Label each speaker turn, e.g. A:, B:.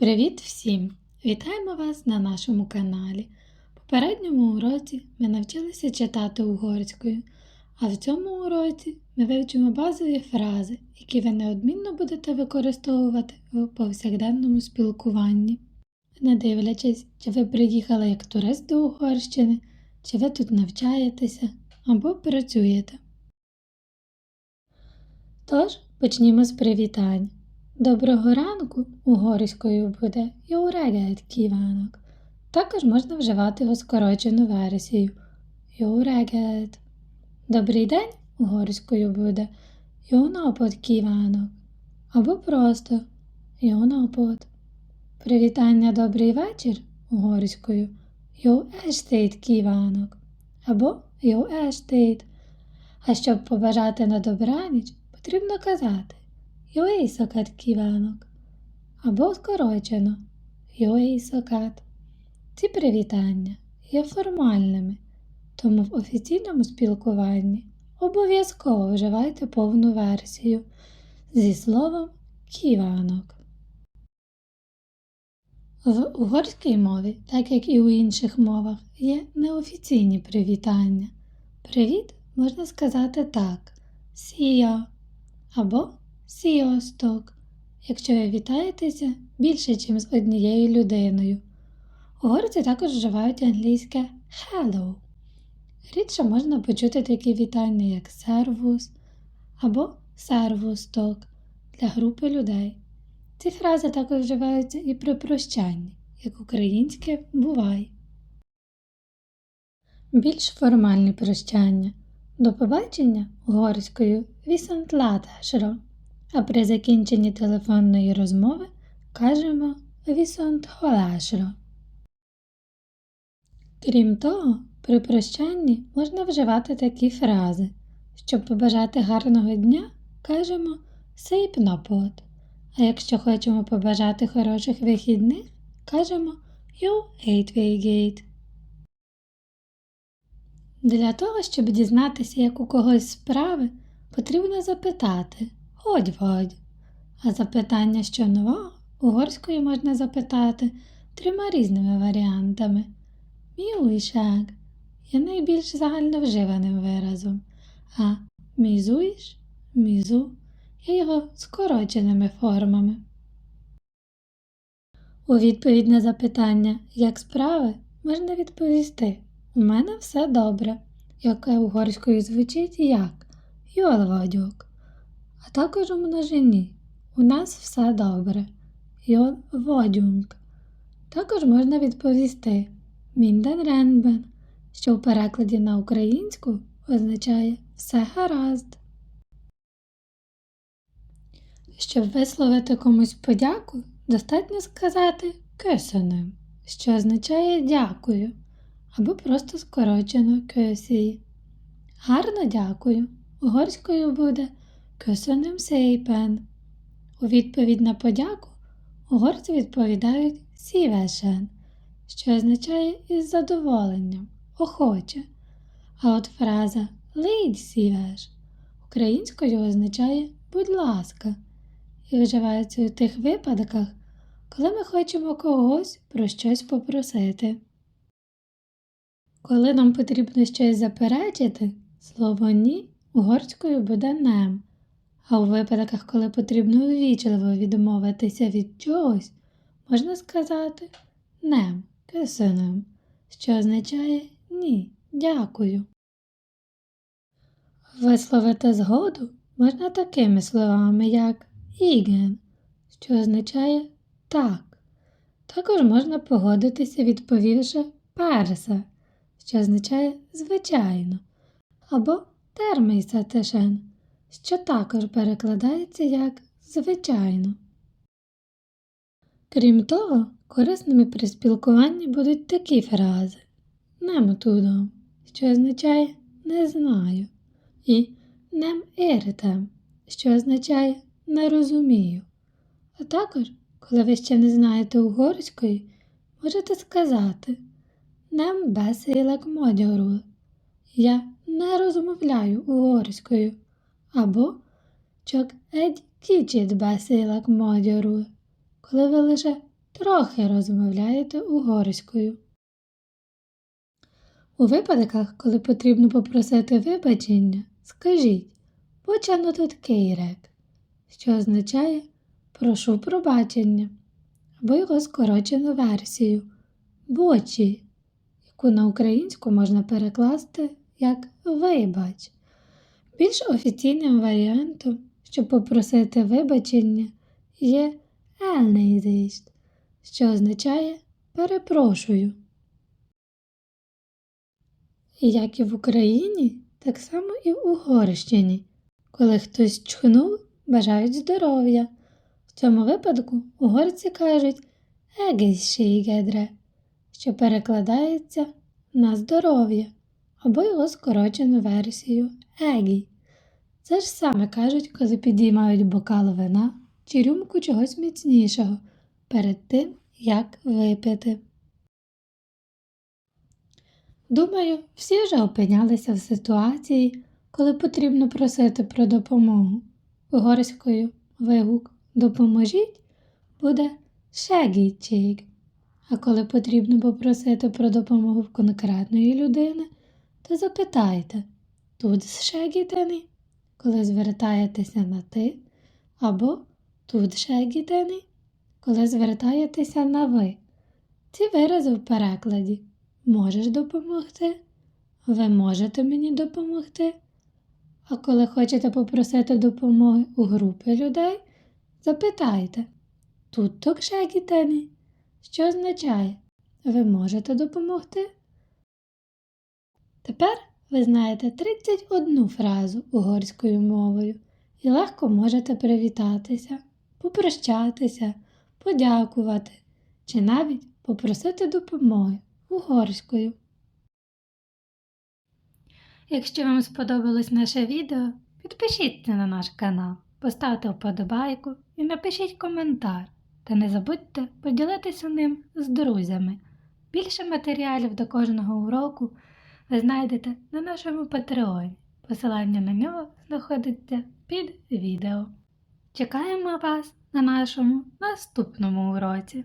A: Привіт всім! Вітаємо вас на нашому каналі. В попередньому уроці ми навчилися читати угорською, а в цьому уроці ми вивчимо базові фрази, які ви неодмінно будете використовувати у повсякденному спілкуванні. Не дивлячись, чи ви приїхали як турист до Угорщини, чи ви тут навчаєтеся або працюєте. Тож почнімо з привітань. Доброго ранку угорською буде Йоурегет ківанок. Також можна вживати його скорочену версію Йоурегет. Добрий день угорською буде Йонапот ківанок. Або просто Йонапот. Привітання добрий вечір угорською Йо ештейт ківанок. Або Йо ештейт. А щоб побажати на добраніч, потрібно казати Jó éjszakát kívánok! Або скорочено Jó éjszakát. Ці привітання є формальними, тому в офіційному спілкуванні обов'язково вживайте повну версію зі словом ківанок. В угорській мові, так як і у інших мовах, є неофіційні привітання. Привіт можна сказати так: сія або сіосток, якщо ви вітаєтеся більше, ніж з однією людиною. Угорці також вживають англійське hello. Рідше можна почути такі вітання, як сервус або сервусток для групи людей. Ці фрази також вживаються і при прощанні, як українське бувай. Більш формальні прощання. До побачення угорською вісантлатешро, а при закінченні телефонної розмови кажемо вісонтхолашро. Крім того, при прощанні можна вживати такі фрази. Щоб побажати гарного дня, кажемо сейпнопот. А якщо хочемо побажати хороших вихідних, кажемо «Йо гейтвейгейт». Для того, щоб дізнатися, як у когось справи, потрібно запитати Годь водь. А запитання, що нового, угорською можна запитати трьома різними варіантами. Міуйшак є найбільш загальновживаним виразом, а мізуїш мізу є його скороченими формами. У відповідь на запитання, як справи, можна відповісти У мене все добре, яке угорською звучить як Йолвадьок а також у множині. У нас все добре. Йон водюнг. Також можна відповісти Мінден ренбен, що в перекладі на українську означає все гаразд. Щоб висловити комусь подяку, достатньо сказати «köszönöm», що означає дякую, або просто скорочено «köszi». Гарно дякую. Угорською буде Köszönöm szépen. У відповідь на подяку угорці відповідають сівешен, що означає із задоволенням, охоче. А от фраза лидь сівеш українською означає будь ласка, і вживається у тих випадках, коли ми хочемо когось про щось попросити. Коли нам потрібно щось заперечити, слово ні угорською буде нем. А у випадках, коли потрібно увічливо відмовитися від чогось, можна сказати нем, кисинем, що означає ні, дякую. Висловити згоду можна такими словами, як іген, що означає так. Також можна погодитися, відповівши перса, що означає звичайно, або термейсатешен що також перекладається як звичайно. Крім того, корисними при спілкуванні будуть такі фрази немотудо, що означає не знаю, і нем еритем, що означає не розумію. А також, коли ви ще не знаєте угорської, можете сказати нем бесилек модьору. Я не розмовляю угорською або csak egy kicsit beszélek magyarul, коли ви лише трохи розмовляєте угорською. У випадках, коли потрібно попросити вибачення, скажіть почанути кейрек, що означає прошу пробачення, або його скорочену версію бочі, яку на українську можна перекласти як вибач. Більш офіційним варіантом, щоб попросити вибачення, є elnézést, що означає перепрошую. Як і в Україні, так само і в Угорщині. Коли хтось чхнув, бажають здоров'я. В цьому випадку угорці кажуть «егейшігедре», що перекладається на здоров'я або його скорочену версію егі. Це ж саме кажуть, коли підіймають бокал вина чи рюмку чогось міцнішого перед тим, як випити. Думаю, всі вже опинялися в ситуації, коли потрібно просити про допомогу. Угорською вигук Допоможіть буде «segítség», а коли потрібно попросити про допомогу в конкретної людини, то запитайте тут «segíteni», коли звертаєтеся на ти, або тут «segíteni», коли звертаєтеся на ви. Ці вирази в перекладі можеш допомогти, ви можете мені допомогти. А коли хочете попросити допомоги у групі людей, запитайте тут токшегітені, що означає ви можете допомогти. Тепер ви знаєте 31 фразу угорською мовою і легко можете привітатися, попрощатися, подякувати чи навіть попросити допомоги угорською. Якщо вам сподобалось наше відео, підпишіться на наш канал, поставте вподобайку і напишіть коментар. Та не забудьте поділитися ним з друзями. Більше матеріалів до кожного уроку ви знайдете на нашому Патреоні. Посилання на нього знаходиться під відео. Чекаємо вас на нашому наступному уроці.